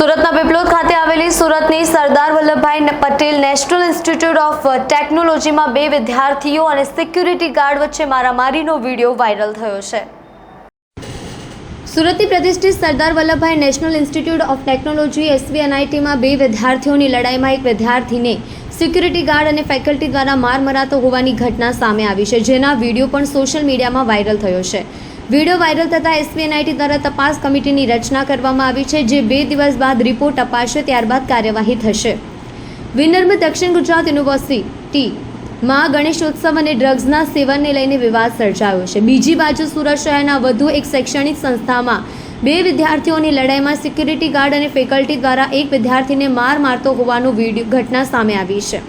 સુરતના પીપલોદ ખાતે આવેલી સુરતની Sardar Vallabhbhai Patel national institute of ટેકનોલોજીમાં બે વિદ્યાર્થીઓ અને સિક્યુરિટી ગાર્ડ વચ્ચે મારામારીનો વીડિયો વાયરલ થયો છે. સુરતની પ્રતિષ્ઠિત Sardar Vallabhbhai national institute of technology એસવીએનઆઈટીમાં બે વિદ્યાર્થીઓની લડાઈમાં એક વિદ્યાર્થીને સિક્યુરિટી ગાર્ડ અને ફેકલ્ટી દ્વારા માર મરાતો હોવાની ઘટના સામે આવી છે, જેના વીડિયો પણ સોશિયલ મીડિયામાં વાયરલ થયો છે. વીડિયો વાયરલ થતાં એસવીએનઆઈટી દ્વારા તપાસ કમિટીની રચના કરવામાં આવી છે, જે બે દિવસ બાદ રિપોર્ટ અપાશે, ત્યારબાદ કાર્યવાહી થશે. વિનર્મ દક્ષિણ ગુજરાત યુનિવર્સિટી માં ગણેશોત્સવ અને ડ્રગ્સના સેવનને લઈને વિવાદ સર્જાયો છે. બીજી બાજુ સુરત શહેરના વધુ એક શૈક્ષણિક સંસ્થામાં બે વિદ્યાર્થીઓની લડાઈમાં સિક્યુરિટી ગાર્ડ અને ફેકલ્ટી દ્વારા એક વિદ્યાર્થીને માર મારતો હોવાનું વીડિયો ઘટના સામે આવી છે.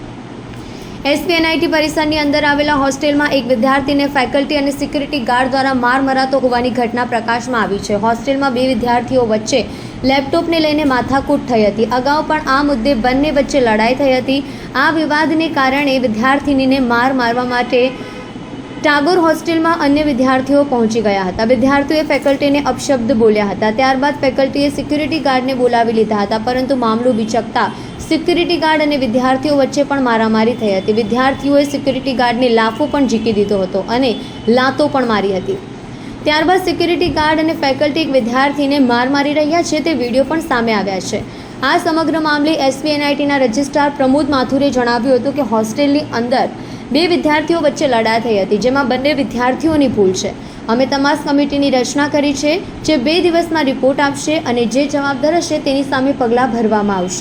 એસપીએનઆઈટી પરિસરની અંદર આવેલા હોસ્ટેલમાં એક વિદ્યાર્થીને ફેકલ્ટી અને સિક્યુરિટી ગાર્ડ દ્વારા માર મરાતો હોવાની ઘટના પ્રકાશમાં આવી છે. હોસ્ટેલમાં બે વિદ્યાર્થીઓ વચ્ચે લેપટોપને લઈને માથાકૂટ થઈ હતી. અગાઉ પણ આ મુદ્દે બંને વચ્ચે લડાઈ થઈ હતી. આ વિવાદને કારણે વિદ્યાર્થિનીને માર મારવા માટે ટાગોર હોસ્ટેલમાં અન્ય વિદ્યાર્થીઓ પહોંચી ગયા હતા. વિદ્યાર્થીઓએ ફેકલ્ટીને અપશબ્દ બોલ્યા હતા. ત્યારબાદ ફેકલ્ટીએ સિક્યુરિટી ગાર્ડને બોલાવી લીધા હતા, પરંતુ મામલો બિચકતા સિક્યુરિટી ગાર્ડ અને વિદ્યાર્થીઓ વચ્ચે પણ મારામારી થઈ હતી. વિદ્યાર્થીઓએ સિક્યુરિટી ગાર્ડને લાફો પણ ઝીકી દીધો હતો અને લાતો પણ મારી હતી. ત્યારબાદ સિક્યુરિટી ગાર્ડ અને ફેકલ્ટી એક વિદ્યાર્થીને માર મારી રહ્યા છે તે વીડિયો પણ સામે આવ્યા છે. આ સમગ્ર મામલે એસબીએનઆઈટીના રજિસ્ટ્રાર પ્રમોદ માથુરે જણાવ્યું હતું કે હોસ્ટેલની અંદર બે વિદ્યાર્થીઓ વચ્ચે લડાઈ થઈ હતી, જેમાં બંને વિદ્યાર્થીઓની ભૂલ છે. અમે તમાસ કમિટીની રચના કરી છે, જે બે દિવસમાં રિપોર્ટ આપશે અને જે જવાબદાર હશે તેની સામે પગલાં ભરવામાં આવશે.